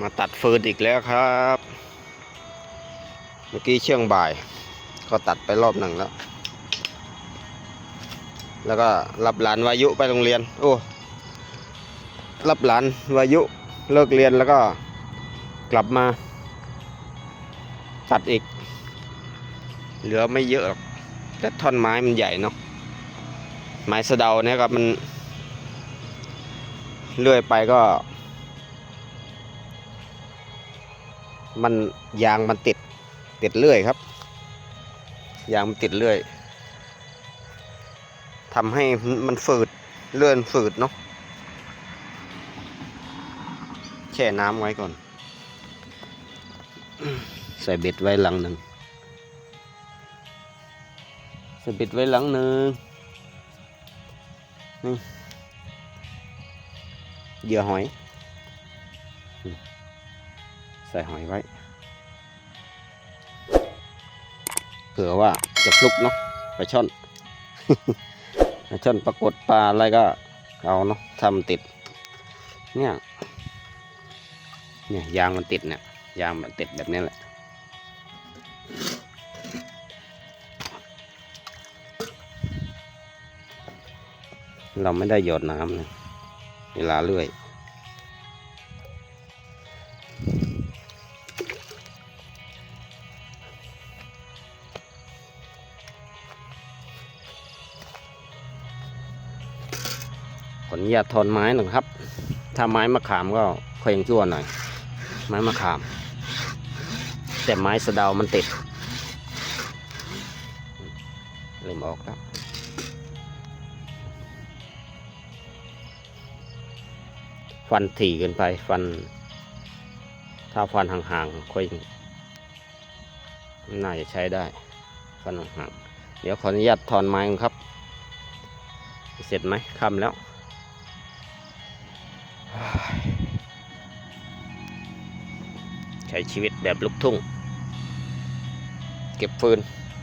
มาตัดฟืนอีกแล้วครับ เมื่อกี้เชื่องบ่าย ก็ตัดไปรอบหนึ่งแล้ว แล้วก็รับหลานวายุไปโรงเรียน โอ้ รับหลานวายุเลิกเรียนแล้วก็กลับมา ตัดอีก เหลือไม่เยอะหรอกแต่ท่อนไม้มันใหญ่เนาะ ไม้สะเดาเนี่ยครับมันเลื่อยไปก็ มันยางมันติดติดเลื่อยครับยางมันติดเลื่อยทำให้มันฝืดเลื่อนฝืดเนาะแช่น้ำไว้ก่อน ใส่เบ็ดไว้หลังหนึ่งใส่เบ็ดไว้หลังหนึ่งนี่เหยื่อหอย ใส่หอยไว้ เผื่อว่าจะฟลุกเนาะปลาช่อนปลาช่อนปรากฏปลาอะไรก็เอาเนาะทำติด เนี่ย เนี่ยยางมันติดเนี่ย ยางมันติดแบบนี้แหละเราไม่ได้หยดน้ำนะเวลาเลื่อย ออนุญาตทอนไม้หน่อยครับ ถ้าไม้มะขามก็ค่อยยังชั่วหน่อย ไม้มะขาม แต่ไม้สะเดามันติดเริ่มออกแล้วฟันถี่เกินไปฟัน ถ้าฟันห่างๆค่อยน่าจะใช้ได้ ฟันห่างๆเดี๋ยวขออนุญาตถอนไม้ก่อนครับ เสร็จไหมคำแล้ว ใช้ชีวิตแบบลูกทุ่ง เก็บฟืน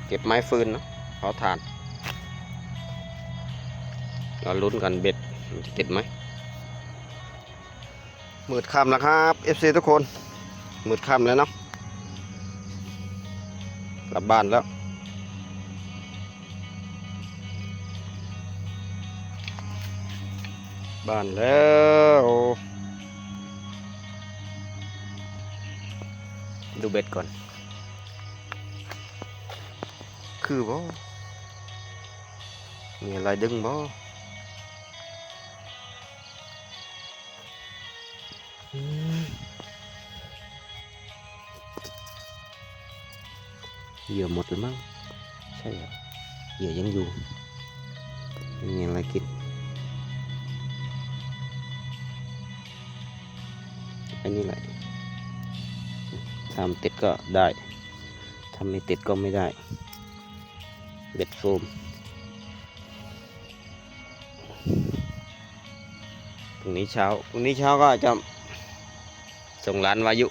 เก็บไม้ฟืนเนาะเผาถ่านเราลุ้นกันเบ็ดมันจะติดไหมมืดค่ำแล้วครับ FC ทุกคนมืดค่ำแล้วเนาะกลับบ้านแล้วบ้านแล้ว ดูเบ็ดก่อน คือบ่มีอะไรดึงบ่อืมเหยื่อหมดแล้วมั้งใช่เหรอเหยื่อยังอยู่ไม่มีอะไรกินอันนี้แหละ ทำติดก็ได้ทำไม่ติดก็ไม่ได้ เบ็ดโฟม พรุ่งนี้เช้า พรุ่งนี้เช้าก็จะส่งหลานวายุ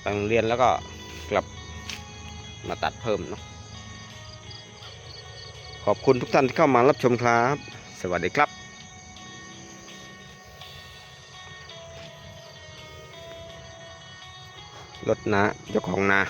ไปงเรียนแล้วก็กลับมาตัดเพิ่มเนาะขอบคุณทุกท่านที่เข้ามารับชมครับ สวัสดีครับ รถนะเจ้าของนา